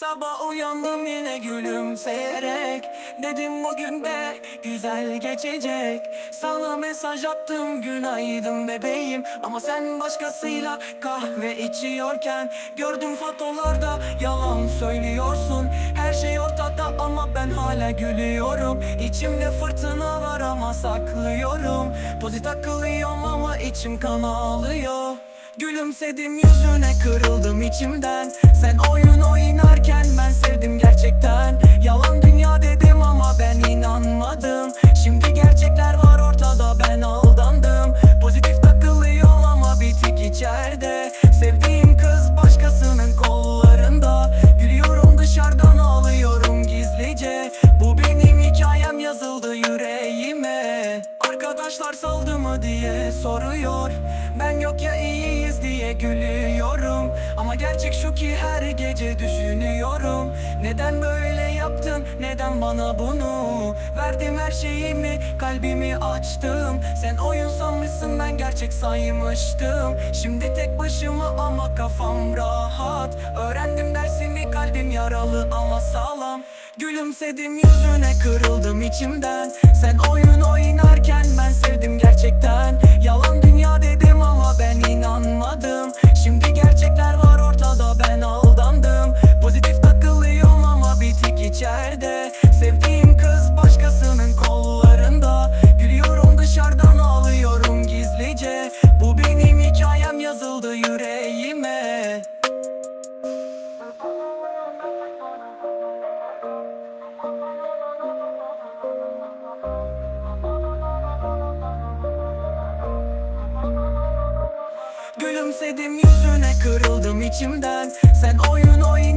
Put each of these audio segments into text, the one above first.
Sabah uyandım yine gülümseyerek. Dedim bugün de güzel geçecek. Sana mesaj attım günaydın bebeğim. Ama sen başkasıyla kahve içiyorken Gördüm fotolarda yalan söylüyorsun. Her şey ortada ama ben hala gülüyorum. İçimde fırtına var ama saklıyorum. Pozi takılıyorum ama içim kan ağlıyor. Gülümsedim yüzüne kırıldım içimden. Sen oyun oynarken Arkadaşlar saldı mı diye soruyor. Ben yok ya iyiyiz diye gülüyorum. Ama gerçek şu ki her gece düşünüyorum. Neden böyle yaptın? Neden bana bunu? Verdim her şeyimi kalbimi açtım. Sen oyun sanmışsın ben gerçek saymıştım. Şimdi tek başıma ama kafam rahat. Öğrendim dersimi kalbim yaralı ama sağlam. Gülümsedim yüzüne kırıldım içimden. Sen oyun oynarken içeride Sevdiğim kız başkasının kollarında. Gülüyorum dışarıdan ağlıyorum gizlice. Bu benim hikayem yazıldı yüreğime. Gülümsedim yüzüne kırıldım içimden. Sen oyun oynarken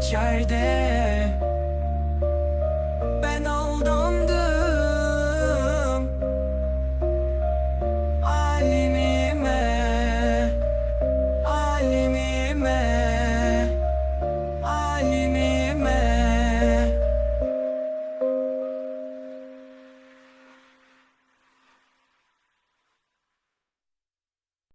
잘 돼.